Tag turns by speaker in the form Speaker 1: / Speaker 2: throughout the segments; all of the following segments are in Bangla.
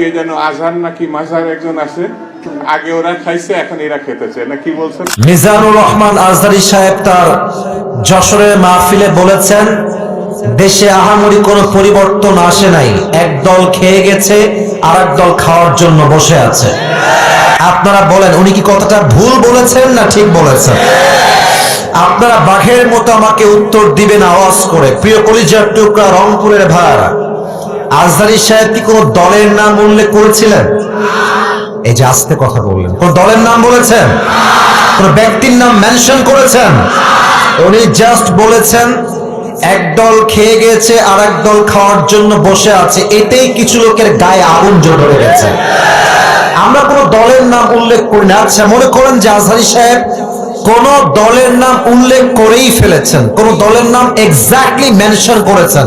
Speaker 1: কে যেন আজহার নাকি মাঝার একজন আছে, আগে ওরা খাইছে, এখন এরা খেতেছে না, কি বলছেন?
Speaker 2: মিজানুর রহমান আজহারি সাহেব তার যশোরের মাহফিলে বলেছেন, দেশে আহামরি কোনো পরিবর্তন আসে নাই। এক দল খেয়ে গেছে আর এক দল খাওয়ার জন্য বসে আছে। আপনারা বলেন, উনি কি কথাটা ভুল বলেছেন না ঠিক বলেছেন? আপনারা বাঘের মতো আমাকে উত্তর দিবেন আওয়াজ করে। প্রিয় কলিজার টুকরা রংপুরের ভাড়া আজহারি সাহেব কি কোনো দলের নাম উল্লেখ করেছিলেন? এই যে আস্তে কথা বললেন। কোন দলের নাম বলেছেন? কোন ব্যক্তির নাম মেনশন করেছেন? উনি জাস্ট বলেছেন, এক দল খেয়ে গেছে আর এক দল খাওয়ার জন্য বসে আছে। এতেই কিছু লোকের গায়ে আগুন ধরে গেছে। আমরা কোন দলের নাম উল্লেখ করি না। আচ্ছা মনে করেন যে আজহারি সাহেব কোন দলের নাম উল্লেখ করেই ফেলেছেন, কোন দলের নাম এক্স্যাক্টলি মেনশন করেছেন।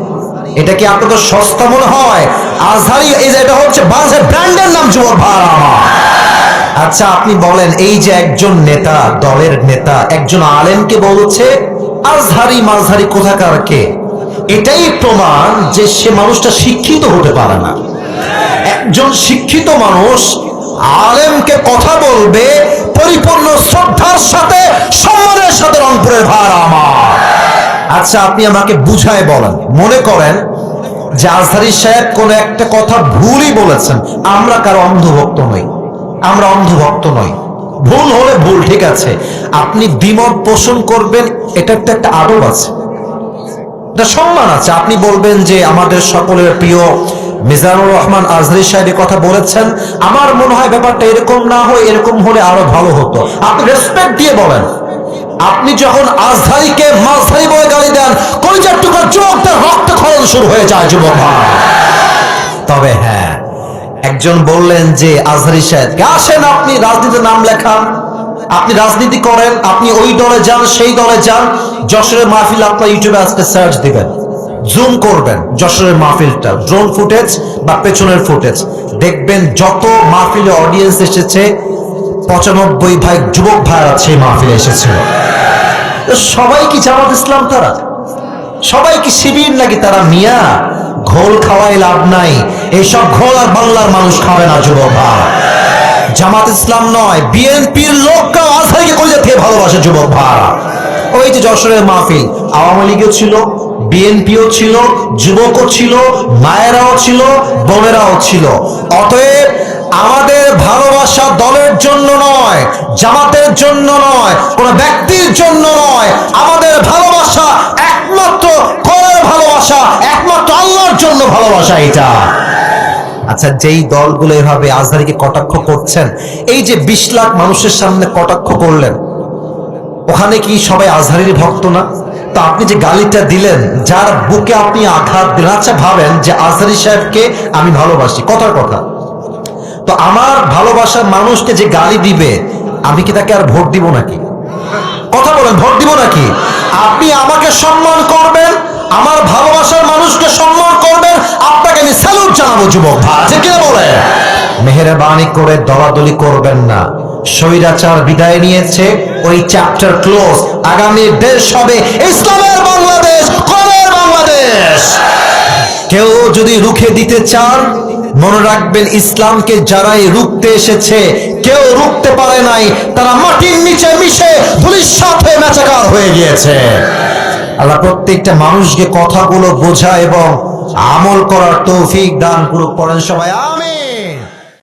Speaker 2: এটা কি আপনাদের সস্তা মনে হয়? আজহারি, এই যে এটা হচ্ছে বাংলাদেশের ব্র্যান্ডের নাম যুবক ভাড়া আচ্ছা আপনি বলেন, এই যে একজন নেতা, দলের নেতা, একজন আলেমকে বলছে, আজহারি মাঝহারি কোথাকার কে? এটাই প্রমাণ যে সে মানুষটা শিক্ষিত হতে পারে না। একজন শিক্ষিত মানুষ আলেমকে কথা বলবে, পরিপূর্ণ শ্রদ্ধার সাথে, সম্মানের সাথে রংপুরের আমার আচ্ছা আপনি আমাকে বুঝায় বলেন। মনে করেন যে আজহারি সাহেব কোন একটা কথা ভুলই বলেছেন। আমরা কারও অন্ধভক্ত নই। আমরা অন্ধভক্ত নই। ভুল হলে ভুল, ঠিক আছে। আপনি দ্বিমত পোষণ করবেন, এটা একটা একটা আদব আছে। সম্মান আছে। আপনি বলবেন যে আমাদের সকলের প্রিয় মিজানুর রহমান আজহারি সাহেব কথা বলেছেন। আমার মনে হয় ব্যাপারটা এরকম না হয়, এরকম হলে আরও ভালো হতো। আপনি রেসপেক্ট দিয়ে বলেন। আপনি যখন আজহারিকে মাঝহারি খরণ শুরু হয়ে যায় যুবক তবে হ্যাঁ একজন বললেন যে, আজহারি সাহেব আসেন আপনি? রাজনীতিতে নাম লেখান। আপনি রাজনীতি করেন, আপনি ওই দলে যান, সেই দলে যান। যশোরের মাহফিল আপনার ইউটিউবে আজকে সার্চ দিবেন। জুম করবেন যশোরের মাহফিলটা। ড্রোন ফুটেজ বা পেছনের ফুটেজ দেখবেন যত মাহফিলে অডিয়েন্স এসেছে, পঁচানব্বই ভাই যুবক ভাইরা সেই মাহফিলে এসেছিল। সবাই কি জামাত ইসলাম তারা? সবাই কি শিবির নাকি তারা মিয়া, ঘোল খাওয়াই লাভ নাই। এইসব ঘোল আর বাংলার মানুষ খাবে না, যুবক ভাই। জামাত ইসলাম নয়, বিএনপির লোককে আজহারিকে কলিজা থেকে ভালোবাসে, যুবক ভাই। ওই যে যশোরের মাহফিল, আওয়ামী লীগও ছিল, বিএনপিও ছিল, যুবকও ছিল, মায়েরাও ছিল, বোনেরাও ছিল। অতএব আমাদের ভালোবাসা দলের জন্য নয়, জামাতের জন্য নয়, কোন ব্যক্তির জন্য নয়, আমাদের ভালোবাসা এটা। আচ্ছা যেই দলগুলো এভাবে আজহারিকে কটাক্ষ করছেন, এই যে বিশ লাখ মানুষের সামনে কটাক্ষ করলেন, ওখানে কি সবাই আজহারির ভক্ত না? তো আপনি যে গালিটা দিলেন, যার বুকে আপনি আঘাত দিলেন আচ্ছা ভাবেন যে আজহারি সাহেবকে আমি ভালোবাসি, কথার কথা। তো আমার ভালোবাসার মানুষকে যে গালি দিবে, আমি কি তাকে আর ভোট দিব নাকি? কথা বলেন, ভোট দিব নাকি? আপনি আমাকে সম্মান করবেন, আমার ভালোবাসার মানুষকে সম্মান জানাব যুবক ভাই। ঠিক কিনা বলে? মেহরবানি করে দলাদলি করবেন না। স্বৈরাচার বিদায় নিয়েছে, ওই চ্যাপ্টার ক্লোজ আগামী দেশ হবে ইসলামের বাংলাদেশ কোরআনের বাংলাদেশ। কেউ যদি রুখে দিতে চান, মনে রাখবেন ইসলামকে যারাই রুখতে এসেছে, কেউ রুখতে পারে নাই, তারা মাটির নিচে মিশে ধুলির সাথে মেচাকার হয়ে গিয়েছে। আল্লাহ প্রত্যেকটা মানুষকে কথাগুলো বোঝা এবং আমল করার তৌফিক দান করুক করেন সবাই আমিন।